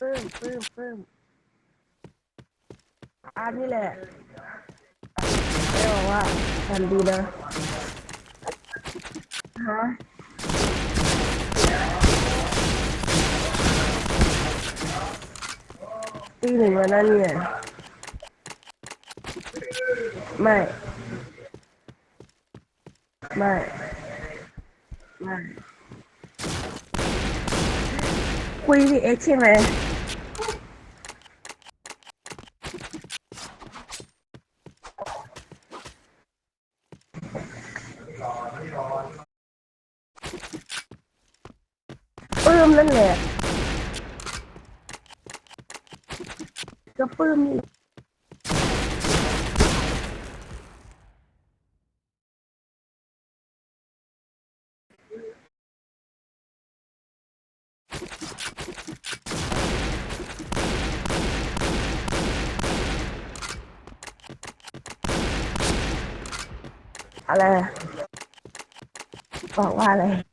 ปลื้มปลื้มปลื้มอันนี้แหละไม่บอกว่าทำดีนะฮะ ตีหนึ่งแล้วนั่นเนี่ย ไม่ ไม่ ไม่คุยวีเอ็กใช่ไหม ปื้มนั่นแหละก็ปื้มนี่อะไร บอกว่าอะไร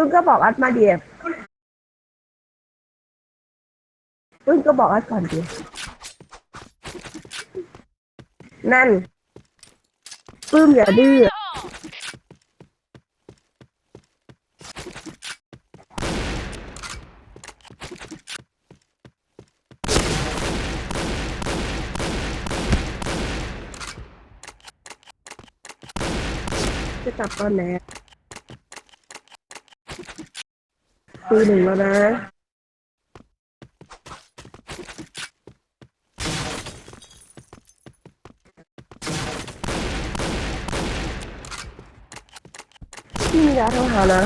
ปึ้งก็บอกอัดมาเดียบปึ้งก็บอกอัดก่อนเดียนั่นปึ้มอย่าดื้อจะกลับตอนไหน อะปีหนึ่งแล้วนะพี่มีดาโทรหานะ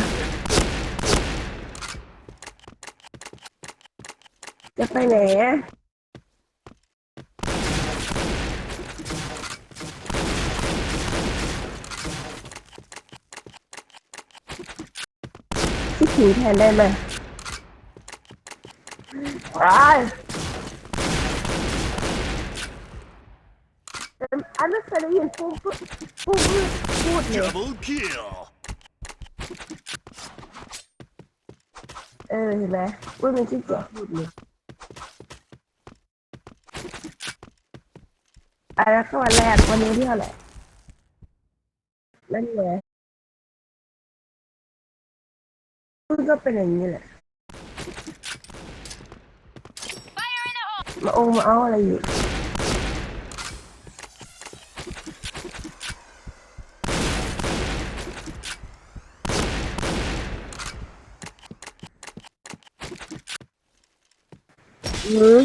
จะไปไหน อะคิดถึงแทนได้ไหมไปอันนั้นเคยได้ยินพูดพูดพูดพูดเลย Double kill. เออเห็นไหมว่ามันขี้เกียจพูดเลยอันนั้นก็วันแรกวันนี้ที่เท่าไหร่นั่นไง มันก็เป็นอย่างนี้แหละ มาโอมาเอาอะไรอยู่หือ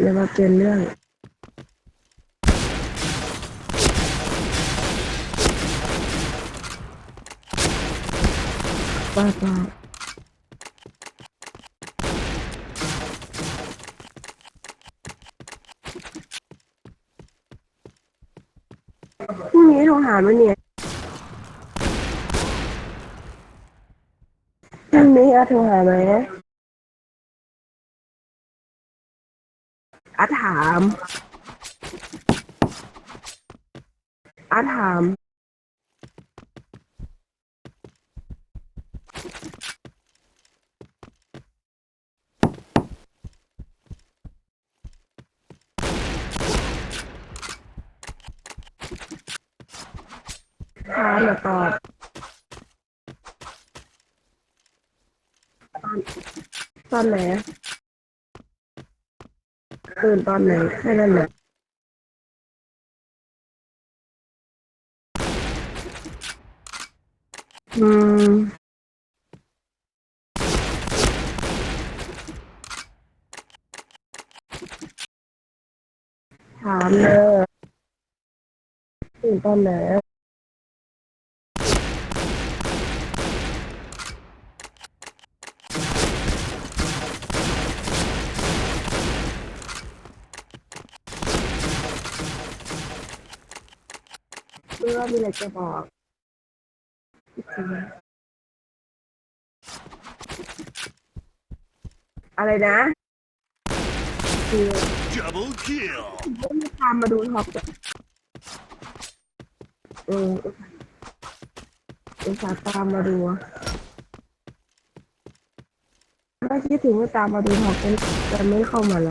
เดี๋ยวมาเปลี่ยนเรื่อง ป้าป้าพรุ่งนี้โทรหามันเนี่ยพรุ่งนี้อาโทรหาไหมอาถามอาถาม ถามมาตอบตอนตอนไหนตื่นตอนไหนแค่นั้นแหละอืมถามเลยตื่นตอนไหน เพื่อมีอะไรจะบอกคิดถึงอะไรนะ คือ Double kill. ต้องตามมาดูท็อปอะเอออุตส่าห์ตามมาดูอะถ้าคิดถึงก็ตามมาดูท็อปกันแต่ไม่เข้ามาหร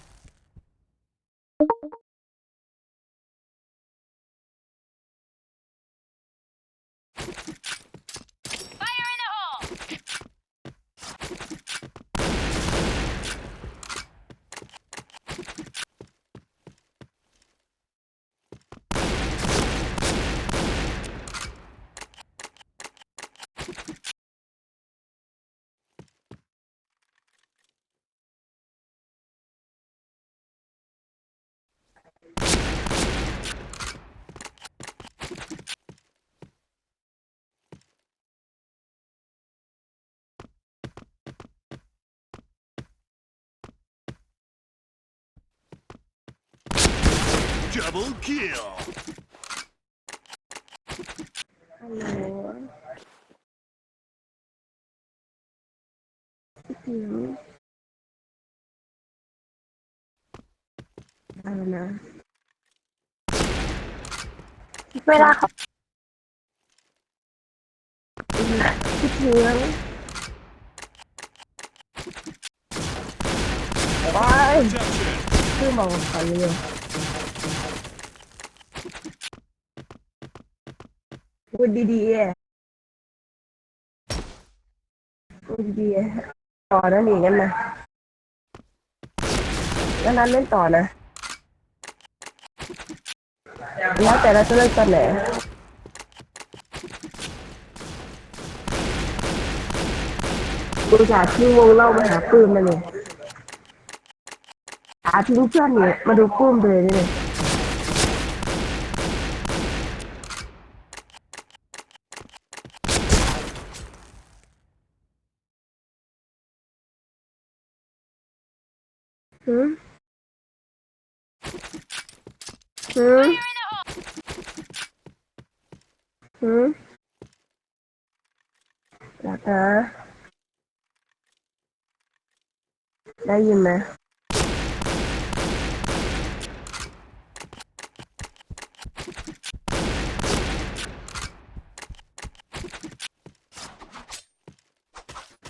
Double kill. ฮัลโหลคิดถึงอะ ไรนะไม่ได้ครับคิดถึงไปชื่อมองก่อนเลยพูดดีๆอะพูดดีๆต่อนะหนีกันนะแล้วนั้นเล่นต่อนะ แล้วแต่เราจะเล่นตอนไหนอุตส่าห์ทิ้งวงเล่ามาหาปืนมาเนี่ยหาทิ้งเพื่อนเนี่ยมาดูปื้มเลยนี่เลยหืมหืม Hı? Dada. Dayı mı?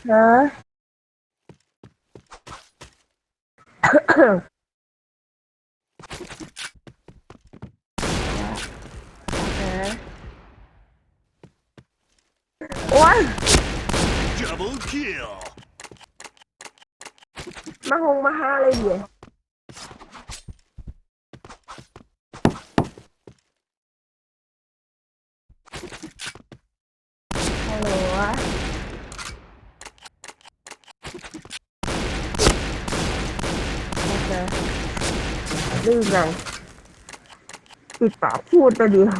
Ha? มาหงมาหาอะไรเดี๋ยวฮัลโหลนะดื้อจังปิดปากพูดไปเดียว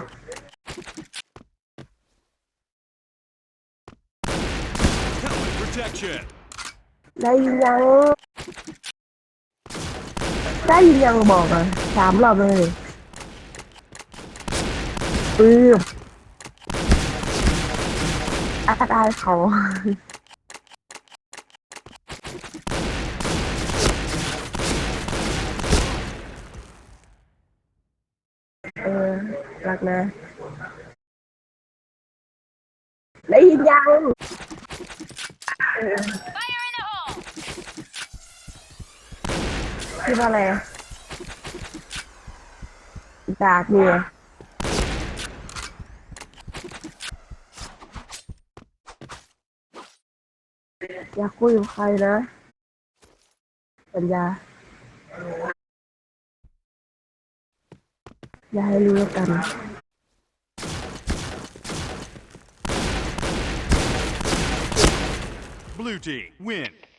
Helmet protection. ได้ยินยัง ได้ยินยังบอกอะสามรอบเลยปื้มอาตายเขาเออรักนะได้ยินยัง คิดว่าอะไรดากเนี่ยอยากคุยกับใครนะสัญญา อย่าให้รู้กัน Blue team win.